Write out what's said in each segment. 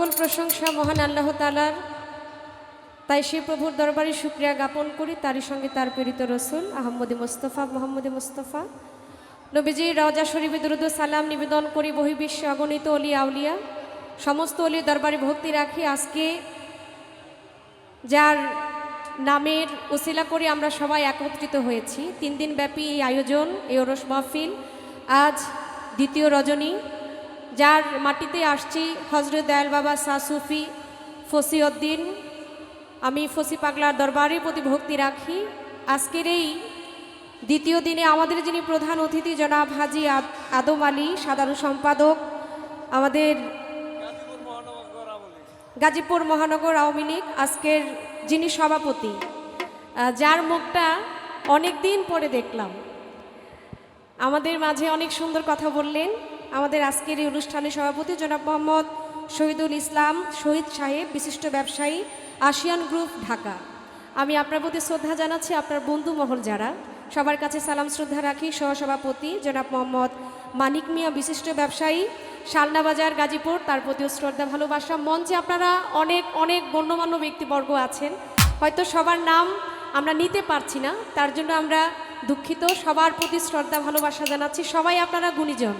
সকল প্রশংসা, মহান আল্লাহ তালার তাই সেই প্রভুর দরবারে শুক্রিয়া জ্ঞাপন করি। তারই সঙ্গে তার প্রেরিত রসুল আহম্মদে মোস্তফা, মোহাম্মদে মোস্তফা। নবীজি রজা শরীফে দুরুদ সালাম নিবেদন করি বহির্বিশ্বে অগণিত অলি আউলিয়া। সমস্ত অলি দরবারে ভক্তি রাখি। আজকে যার নামের উসিলা করে আমরা সবাই একত্রিত হয়েছি। তিন দিন ব্যাপী এই আয়োজন, এই ওরস মাহফিল। আজ দ্বিতীয় রজনী। যার মাটিতে আসছি হজরত দয়াল বাবা সাসুফি ফসিউদ্দিন আমি ফসি পাগলার দরবারের প্রতি ভক্তি রাখি। আজকের এই দ্বিতীয় দিনে আমাদের যিনি প্রধান অতিথি জনাব হাজি আদ- আদম আলী, সাধারণ সম্পাদক, আমাদের গাজীপুর মহানগর আওয়ামী লীগ, আজকের যিনি সভাপতি যার মুখটা অনেক দিন পরে দেখলাম। আমাদের মাঝে অনেক সুন্দর কথা বললেন। আমাদের আজকের এই অনুষ্ঠানের সভাপতি জনাব মোহাম্মদ শহীদুল ইসলাম, শহীদ সাহেব, বিশিষ্ট ব্যবসায়ী আসিয়ান গ্রুপ, ঢাকা। আমি আপনার প্রতি শ্রদ্ধা জানাচ্ছি, আপনার বন্ধু মহল যারা। সবার কাছে সালাম, শ্রদ্ধা রাখি সহসভাপতি জনাব মোহাম্মদ মানিক মিয়া, বিশিষ্ট ব্যবসায়ী, শালনা বাজার, গাজীপুর। তার প্রতিও শ্রদ্ধা, ভালোবাসা, মঞ্চে আপনারা অনেক অনেক গণ্যমান্য ব্যক্তিবর্গ আছেন। হয়তো সবার নাম আমরা নিতে পারছি না, তার জন্য আমরা দুঃখিত। সবার প্রতি শ্রদ্ধা, ভালোবাসা জানাচ্ছি। সবাই আপনারা গুণীজন।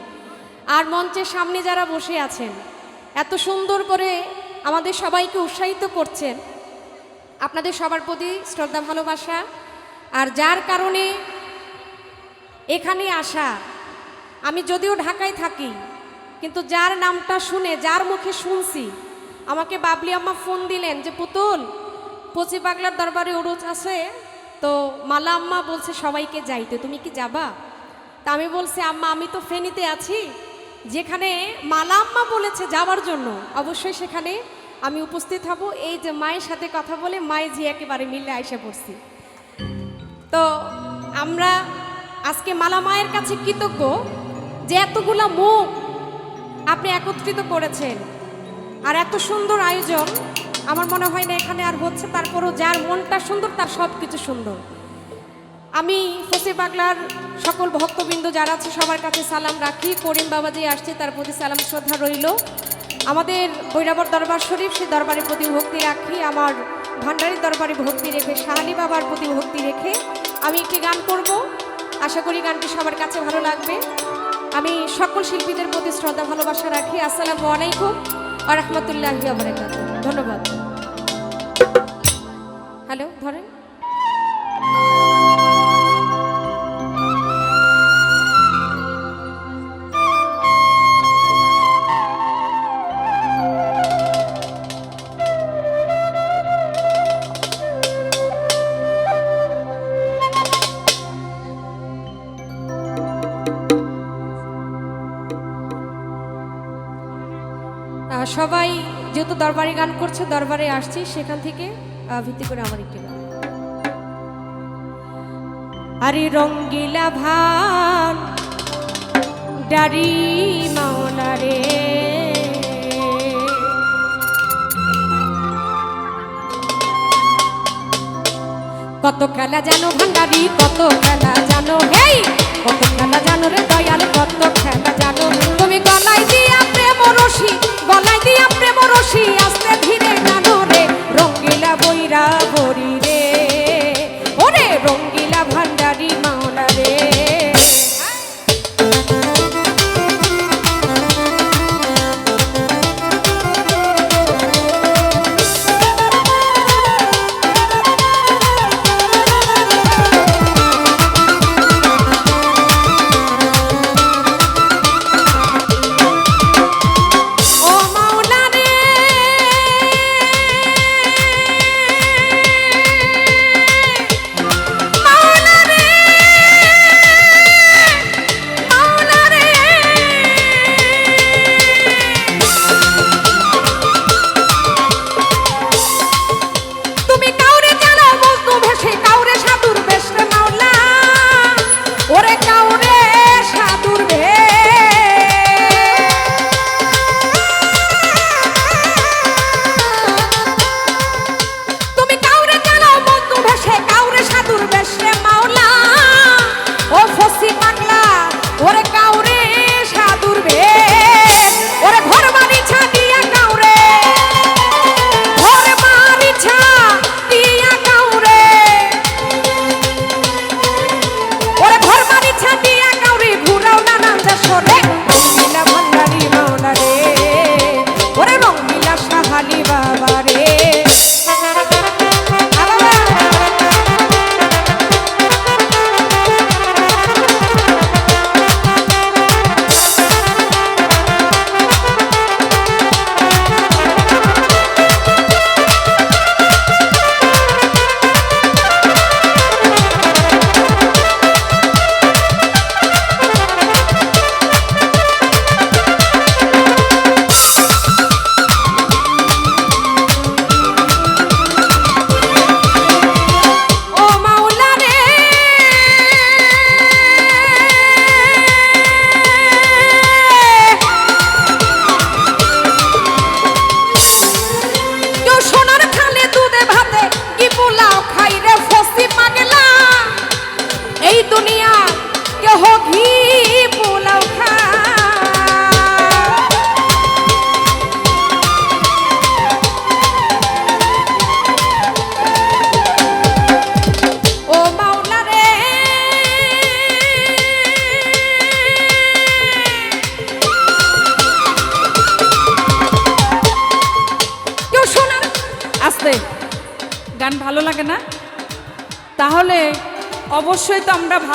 আর মঞ্চের সামনে যারা বসে আছেন, এত সুন্দর করে আমাদের সবাইকে উৎসাহিত করছেন। আপনাদের সবার প্রতি শ্রদ্ধা, ভালোবাসা। আর যার কারণে এখানে আসা, আমি যদিও ঢাকায় থাকি, কিন্তু যার নামটা শুনে, যার মুখে শুনছি, আমাকে বাবলি আম্মা ফোন দিলেন যে, পুতুল, পচি পাগলার দরবারে উড়োচ আছে, তো মালা আম্মা বলছে সবাইকে যাইতে, তুমি কি যাবা? তা আমি বলছি, আম্মা, আমি তো ফেনীতে আছি যেখানে মালা আম্মা বলেছে যাওয়ার জন্য, অবশ্যই সেখানে আমি উপস্থিত হব। এই যে মায়ের সাথে কথা বলে মায়ে জি একেবারে মিলে আইসা পড়ছি। তো আমরা আজকে মালা মায়ের কাছে কৃতজ্ঞ যে এতগুলা মুখ আপনি একত্রিত করেছেন আর এত সুন্দর আয়োজন। আমার মনে হয় না এখানে আর হচ্ছে, তারপরও যার মনটা সুন্দর, তার সব কিছু সুন্দর। আমি ফসি বাগলার সকল ভক্তবৃন্দ যারা আছে, সবার কাছে সালাম রাখি। করিম বাবা যে আসছে, তার প্রতি সালাম, শ্রদ্ধা রইল। আমাদের বৈরাবর দরবার শরীফ, সে দরবারের প্রতি ভক্তি রাখি। আমার ভান্ডারীর দরবারে ভক্তি রেখে, শাহানি বাবার প্রতি ভক্তি রেখে আমি একটি গান করব। আশা করি গানটি সবার কাছে ভালো লাগবে। আমি সকল শিল্পীদের প্রতি শ্রদ্ধা, ভালোবাসা রাখি। আসসালামু আলাইকুম আ রহমতুল্লাহ ধন্যবাদ। হ্যালো, ধরেন। সবাই যেহেতু দরবারে গান করছে, দরবারে আসছি, সেখান থেকে ভিত্তি করে আমার একটি গান। আরে রঙ্গিলা ভান, ডারি মাওলা রে। কত খেলা জানো ভান্ডারি, কত খেলা জানো, হেই! কত খেলা জানো রে দয়াল, কত খেলা জানো। তুমি গলায় দিয়া প্রেম গলায় দিয়া প্রেম রশি আস্তে ধীরে না ধরে রঙ্গিলা বরি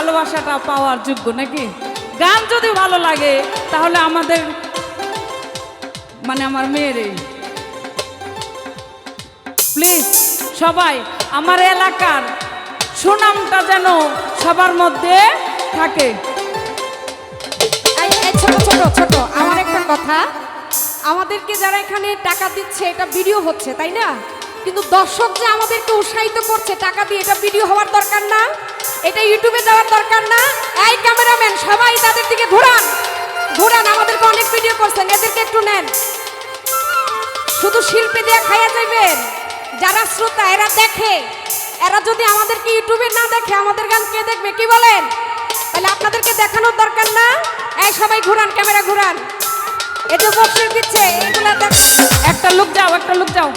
ভালোবাসাটা পাওয়ার যোগ্য নাকি? গান যদি ভালো লাগে, তাহলে আমাদের মানে আমার মেয়েরে। প্লিজ সবাই, আমার এলাকার সুনামটা যেন সবার মধ্যে থাকে। ছোট ছোট, আমার একটা কথা। আমাদেরকে যারা এখানে টাকা দিচ্ছে, এটা ভিডিও হচ্ছে, তাই না? কিন্তু দর্শক যে আমাদেরকে উৎসাহিত করছে, টাকা দিয়ে এটা ভিডিও হওয়ার দরকার না। এটা ইউটিউবে যাওয়ার দরকার না। এই ক্যামেরাম্যান, সবাই তাদের দিকে ঘুরান। ঘুরান, আমাদেরকে অনেক ভিডিও করছেন, এদেরকে একটু নেন। শুধু শিল্পী দিয়ে খাইয়া যাইবেন। যারা শ্রোতা, এরা দেখে। এরা যদি আমাদেরকে ইউটিউবে না দেখে, আমাদের গান কে দেখবে, কি বলেন? তাহলে আপনাদেরকে দেখানোর দরকার না। এই সবাই ঘুরান, ক্যামেরা ঘুরান। যে বক্সিস দিচ্ছে, এগুলা একটা লোক যাও একটা লোক যাও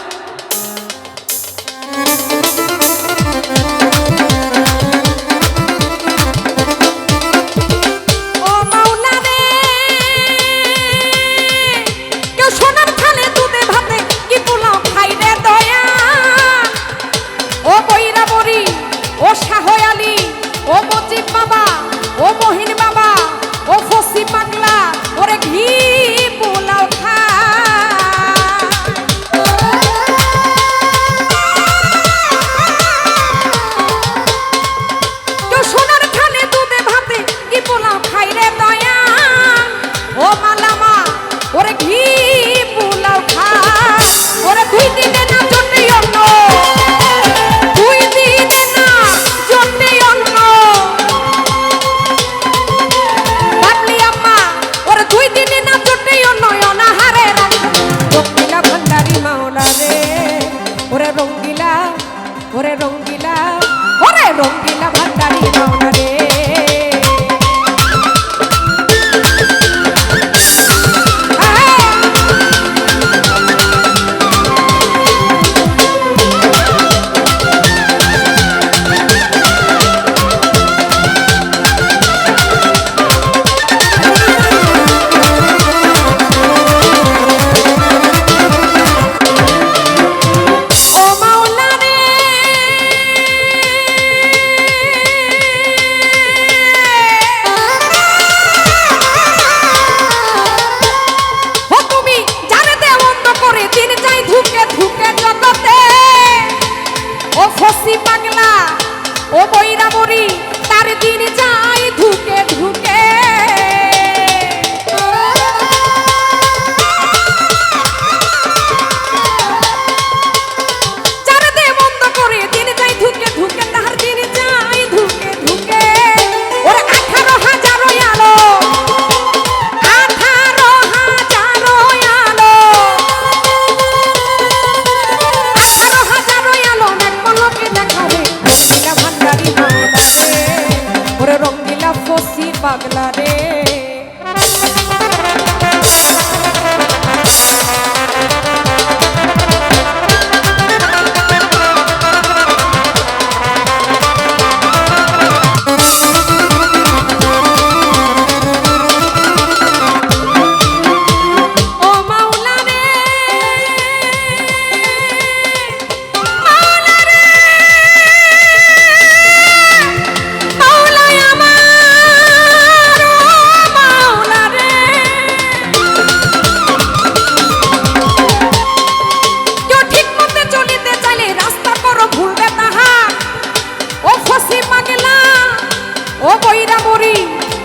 ও বৈরামরি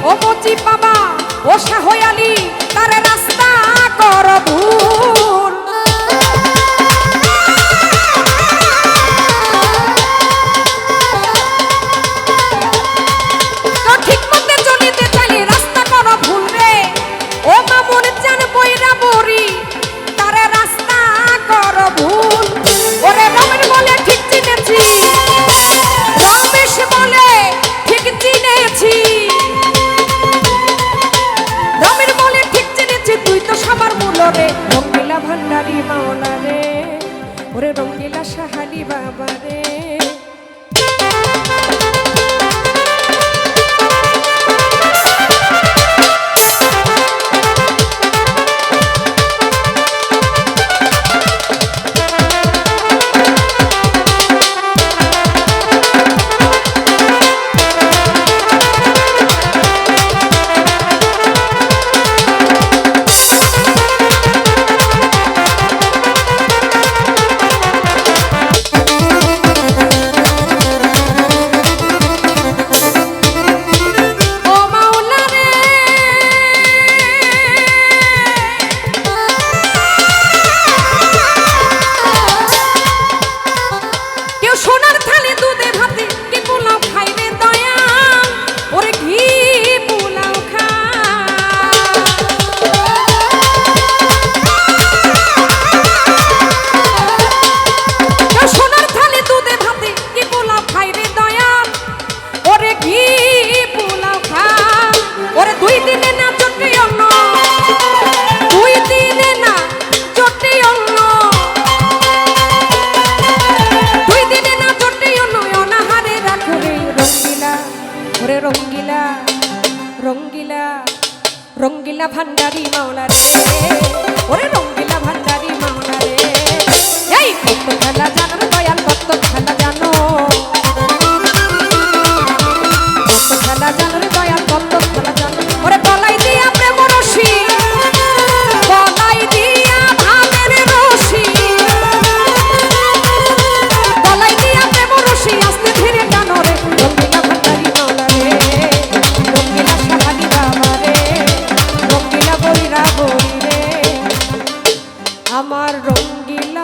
ও মচি বাবা ও শাহয়ালি তার রাস্তা কর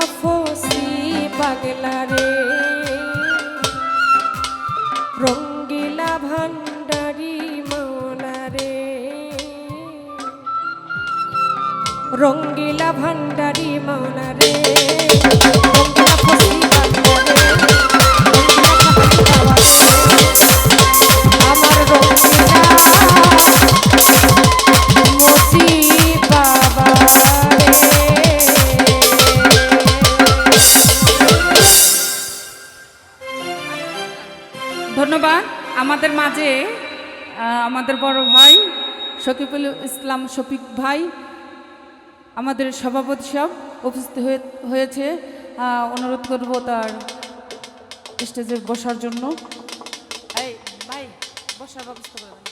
রঙ্গিলা ফসি পাগলা রে। রঙ্গিলা ভান্ডারি মাওলা রে। রঙ্গিলা ভান্ডারি মাওলা রে। রঙ্গিলা ফসি আমাদের মাঝে আমাদের বড় ভাই শকিবুল ইসলাম শফিক ভাই, আমাদের সভাপতি সব উপস্থিত হয়ে- হয়েছে। অনুরোধ করব তার স্টেজে বসার জন্য। ভাই, বসার ব্যবস্থা করে